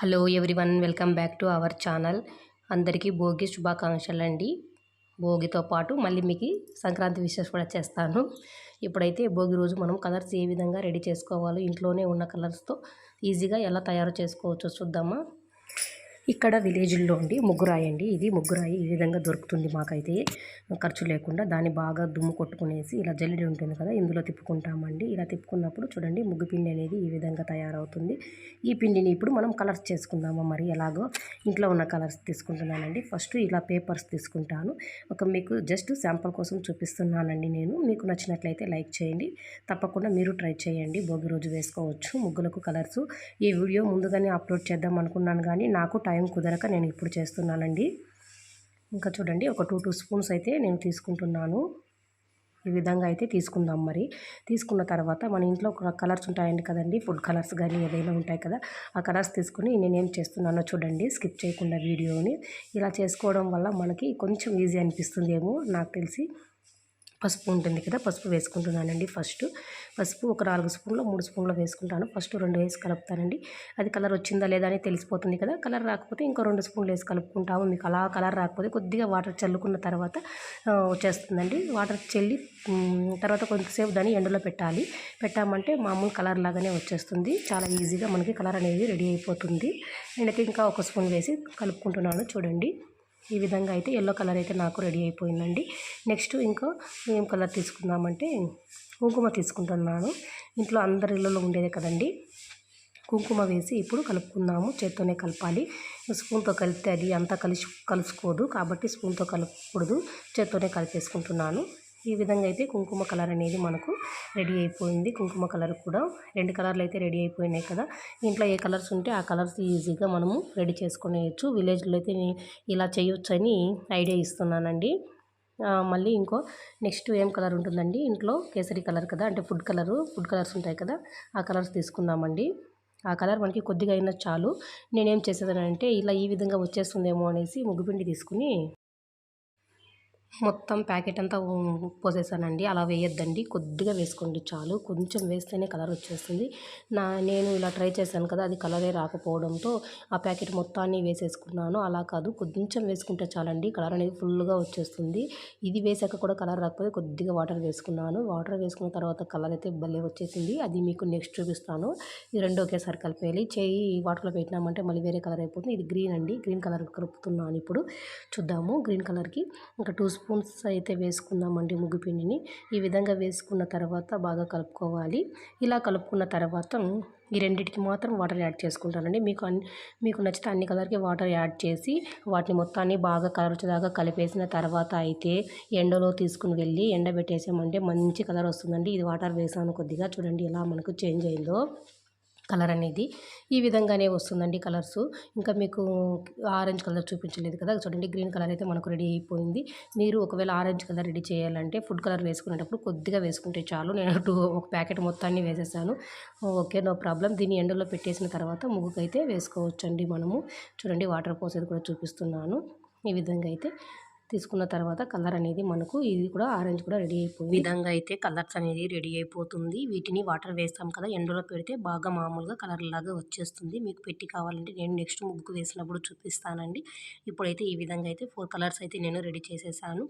Hello everyone welcome back to our channel. అందరికీ భోగి శుభాకాంక్షలు అండి భోగితో పాటు మళ్ళీ మీకు సంక్రాంతి విషెస్ కూడా చేస్తాను. ఇప్పుడైతే భోగి రోజు మనం కలర్స్ ఏ విధంగా రెడీ చేసుకోవాలో ఇంట్లోనే ఉన్న కలర్స్తో ఈజీగా ఎలా తయారు చేసుకోవచ్చో చూద్దామా? ఇక్కడ విలేజ్లో ఉండి ముగ్గురాయి అండి ఇది ముగ్గురాయి. ఈ విధంగా దొరుకుతుంది మాకైతే. ఖర్చు లేకుండా దాన్ని బాగా దుమ్ము కొట్టుకునేసి ఇలా జల్లెడి ఉంటుంది కదా ఇందులో తిప్పుకుంటామండి. ఇలా తిప్పుకున్నప్పుడు చూడండి ముగ్గు పిండి అనేది ఈ విధంగా తయారవుతుంది. ఈ పిండిని ఇప్పుడు మనం కలర్స్ చేసుకుందాము మరి? ఎలాగో ఇంట్లో ఉన్న కలర్స్ తీసుకుంటున్నానండి. ఫస్ట్ ఇలా పేపర్స్ తీసుకుంటాను. ఒక మీకు జస్ట్ శాంపుల్ కోసం చూపిస్తున్నానండి నేను. మీకు నచ్చినట్లయితే లైక్ చేయండి. తప్పకుండా మీరు ట్రై చేయండి. భోగి రోజు వేసుకోవచ్చు ముగ్గులకు కలర్స్. ఈ వీడియో ముందుగానే అప్లోడ్ చేద్దాం అనుకున్నాను కానీ నాకు టైం టైం కుదరక నేను ఇప్పుడు చేస్తున్నానండి. ఇంకా చూడండి ఒక టూ టూ స్పూన్స్ అయితే నేను తీసుకుంటున్నాను. ఈ విధంగా అయితే తీసుకుందాం మరి. తీసుకున్న తర్వాత మన ఇంట్లో కలర్స్ ఉంటాయండి కదండి ఫుడ్ కలర్స్ కానీ ఏదైనా ఉంటాయి కదా ఆ కలర్స్ తీసుకుని నేనేం చేస్తున్నానో చూడండి స్కిప్ చేయకుండా వీడియోని. ఇలా చేసుకోవడం వల్ల మనకి కొంచెం ఈజీ అనిపిస్తుంది ఏమో నాకు తెలిసి. పసుపు ఉంటుంది కదా పసుపు వేసుకుంటున్నానండి ఫస్ట్. పసుపు ఒక నాలుగు స్పూన్లు మూడు స్పూన్లు వేసుకుంటాను. ఫస్ట్ రెండు వేసి కలుపుతానండి. అది కలర్ వచ్చిందా లేదా అని తెలిసిపోతుంది కదా కలర్ రాకపోతే ఇంకో రెండు స్పూన్లు వేసి కలుపుకుంటాము మీకు అలా కలర్ రాకపోతే కొద్దిగా వాటర్ చల్లుకున్న తర్వాత వచ్చేస్తుందండి. వాటర్ చల్లి తర్వాత కొంతసేపు దాన్ని ఎండలో పెట్టాలి. పెట్టామంటే మామూలు కలర్ లాగానే వచ్చేస్తుంది. చాలా ఈజీగా మనకి కలర్ అనేది రెడీ అయిపోతుంది. ఎండకి ఇంకా ఒక స్పూన్ వేసి కలుపుకుంటున్నాను చూడండి. ఈ విధంగా అయితే ఎల్లో కలర్ అయితే నాకు రెడీ అయిపోయిందండి. నెక్స్ట్ ఇంకా ఏం కలర్ తీసుకుందామంటే కుంకుమ తీసుకుంటున్నాను. ఇంట్లో అందరి ఇళ్ళలో ఉండేదే కదండి. కుంకుమ వేసి ఇప్పుడు కలుపుకుందాము. చేత్తోనే కలపాలి. స్పూన్తో కలిపితే అది అంతా కలిసి కలుసుకోదు కాబట్టి స్పూన్తో కలపకూడదు. చేత్తోనే కలిపేసుకుంటున్నాను. ఈ విధంగా అయితే కుంకుమ కలర్ అనేది మనకు రెడీ అయిపోయింది. కుంకుమ కలర్ కూడా రెండు కలర్లు అయితే రెడీ అయిపోయినాయి కదా. ఇంట్లో ఏ కలర్స్ ఉంటే ఆ కలర్స్ ఈజీగా మనము రెడీ చేసుకునేయచ్చు. విలేజ్లో అయితే ఇలా చేయొచ్చు అని ఐడియా ఇస్తున్నానండి. మళ్ళీ ఇంకో నెక్స్ట్ ఏం కలర్ ఉంటుందండి? ఇంట్లో కేసరి కలర్ కదా అంటే ఫుడ్ కలరు ఫుడ్ కలర్స్ ఉంటాయి కదా ఆ కలర్స్ తీసుకుందామండి. ఆ కలర్ మనకి కొద్దిగా అయినా చాలు. నేనేం చేసేదానంటే ఇలా ఈ విధంగా వచ్చేస్తుందేమో అనేసి ముగ్గుపిండి తీసుకుని మొత్తం ప్యాకెట్ అంతా పోసేసానండి. అలా వేయొద్దండి. కొద్దిగా వేసుకోండి చాలు. కొంచెం వేస్తేనే కలర్ వచ్చేస్తుంది. నా నేను ఇలా ట్రై చేశాను కదా అది కలరే రాకపోవడంతో ఆ ప్యాకెట్ మొత్తాన్ని వేసేసుకున్నాను. అలా కాదు కొంచెం వేసుకుంటే చాలండి. కలర్ అనేది ఫుల్గా వచ్చేస్తుంది. ఇది వేసాక కూడా కలర్ రాకపోతే కొద్దిగా వాటర్ వేసుకున్నాను. వాటర్ వేసుకున్న తర్వాత కలర్ అయితే భలే వచ్చేసింది. అది మీకు నెక్స్ట్ చూపిస్తాను. ఈ రెండు ఒకేసారి కలిపేయాలి. చేయి వాటర్లో పెట్టినామంటే మళ్ళీ వేరే కలర్ అయిపోతుంది. ఇది గ్రీన్ అండి. గ్రీన్ కలర్ కలుపుతున్నాను ఇప్పుడు. చూద్దాము. గ్రీన్ కలర్కి ఇంకా టూ స్పూన్స్ అయితే వేసుకుందామండి ముగ్గుపిండిని. ఈ విధంగా వేసుకున్న తర్వాత బాగా కలుపుకోవాలి. ఇలా కలుపుకున్న తర్వాత ఈ రెండింటికి మాత్రం వాటర్ యాడ్ చేసుకుంటానండి. మీకు అన్ని మీకు నచ్చితే అన్ని కలర్కి వాటర్ యాడ్ చేసి వాటిని మొత్తాన్ని బాగా కలర్ వచ్చేదాకా కలిపేసిన తర్వాత అయితే ఎండలో తీసుకుని వెళ్ళి ఎండబెట్టేసామంటే మంచి కలర్ వస్తుందండి. ఇది వాటర్ వేసాను కొద్దిగా. చూడండి ఎలా మనకు చేంజ్ అయిందో. కలర్ అనేది ఈ విధంగానే వస్తుందండి కలర్స్. ఇంకా మీకు ఆరెంజ్ కలర్ చూపించలేదు కదా చూడండి గ్రీన్ కలర్ అయితే మనకు రెడీ అయిపోయింది. మీరు ఒకవేళ ఆరెంజ్ కలర్ రెడీ చేయాలంటే ఫుడ్ కలర్ వేసుకునేటప్పుడు కొద్దిగా వేసుకుంటే చాలు. నేను టూ ఒక ప్యాకెట్ మొత్తాన్ని వేసేసాను. Okay no problem. దీన్ని ఎండలో పెట్టేసిన తర్వాత ముగ్గుకైతే వేసుకోవచ్చండి మనము. చూడండి వాటర్ పోసేది కూడా చూపిస్తున్నాను. ఈ విధంగా అయితే తీసుకున్న తర్వాత కలర్ అనేది మనకు ఇది కూడా ఆరెంజ్ కూడా రెడీ అయిపోయింది. విధంగా అయితే కలర్స్ అనేది రెడీ అయిపోతుంది. వీటిని వాటర్ వేస్తాం కదా ఎండలో పెడితే బాగా మామూలుగా కలర్ లాగా వచ్చేస్తుంది. మీకు పెట్టి కావాలంటే నేను నెక్స్ట్ ముగ్గు వేసినప్పుడు చూపిస్తానండి. ఇప్పుడైతే ఈ విధంగా అయితే ఫోర్ కలర్స్ అయితే నేను రెడీ చేసేసాను.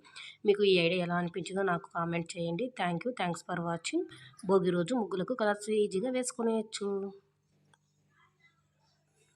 మీకు ఈ ఐడియా ఎలా అనిపించిందో నాకు కామెంట్ చేయండి. Thank you. Thanks for watching. Bhogi రోజు ముగ్గులకు కలర్స్ ఈజీగా వేసుకునేయచ్చు.